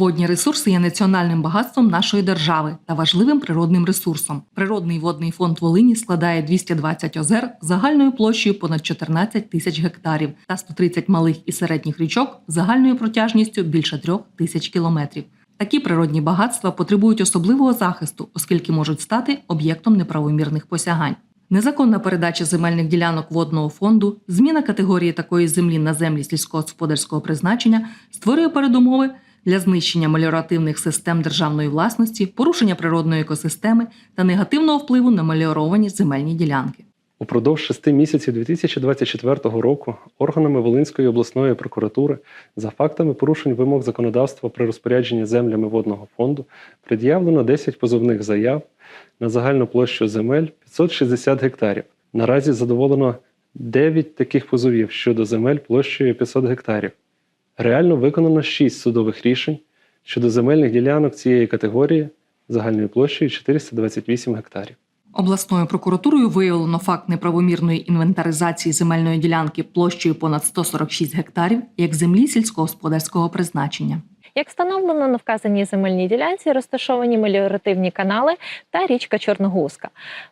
Водні ресурси є національним багатством нашої держави та важливим природним ресурсом. Природний водний фонд Волині складає 220 озер загальною площею понад 14 тисяч гектарів та 130 малих і середніх річок загальною протяжністю більше трьох тисяч кілометрів. Такі природні багатства потребують особливого захисту, оскільки можуть стати об'єктом неправомірних посягань. Незаконна передача земельних ділянок водного фонду, зміна категорії такої землі на землі сільськогосподарського призначення створює передумови для знищення меліоративних систем державної власності, порушення природної екосистеми та негативного впливу на меліоровані земельні ділянки. Упродовж шести місяців 2024 року органами Волинської обласної прокуратури за фактами порушень вимог законодавства при розпорядженні землями водного фонду пред'явлено 10 позовних заяв на загальну площу земель 560 гектарів. Наразі задоволено 9 таких позовів щодо земель площею 500 гектарів. Реально виконано 6 судових рішень щодо земельних ділянок цієї категорії загальною площею 428 гектарів. Обласною прокуратурою виявлено факт неправомірної інвентаризації земельної ділянки площею понад 146 гектарів як землі сільськогосподарського призначення. Як встановлено на вказаній земельній ділянці, розташовані меліоративні канали та річка Чорногузка.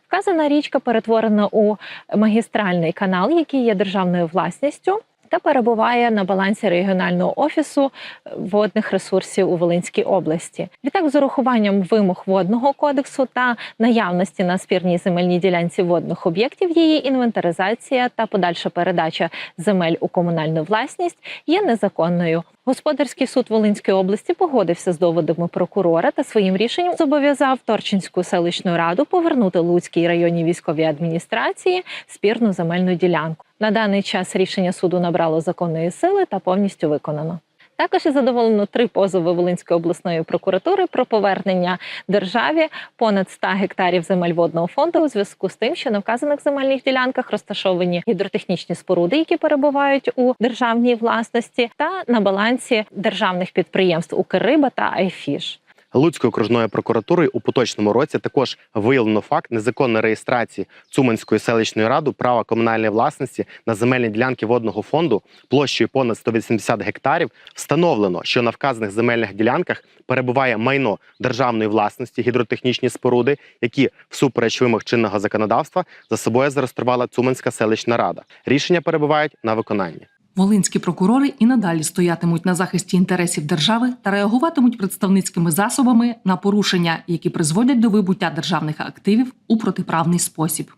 Вказана річка перетворена у магістральний канал, який є державною власністю. Та перебуває на балансі регіонального офісу водних ресурсів у Волинській області. Відтак, з урахуванням вимог водного кодексу та наявності на спірній земельній ділянці водних об'єктів, її інвентаризація та подальша передача земель у комунальну власність є незаконною. Господарський суд Волинської області погодився з доводами прокурора та своїм рішенням зобов'язав Торчинську селищну раду повернути Луцькій районній військовій адміністрації спірну земельну ділянку. На даний час рішення суду набрало законної сили та повністю виконано. Також і задоволено три позови Волинської обласної прокуратури про повернення державі понад 100 гектарів земель водного фонду у зв'язку з тим, що на вказаних земельних ділянках розташовані гідротехнічні споруди, які перебувають у державній власності, та на балансі державних підприємств Укрриба та Айфіш. Луцькою окружною прокуратурою у поточному році також виявлено факт незаконної реєстрації Цуманської селищної ради права комунальної власності на земельні ділянки водного фонду площею понад 180 гектарів. Встановлено, що на вказаних земельних ділянках перебуває майно державної власності, гідротехнічні споруди, які всупереч вимог чинного законодавства за собою зареєструвала Цуманська селищна рада. Рішення перебувають на виконанні. Волинські прокурори і надалі стоятимуть на захисті інтересів держави та реагуватимуть представницькими засобами на порушення, які призводять до вибуття державних активів у протиправний спосіб.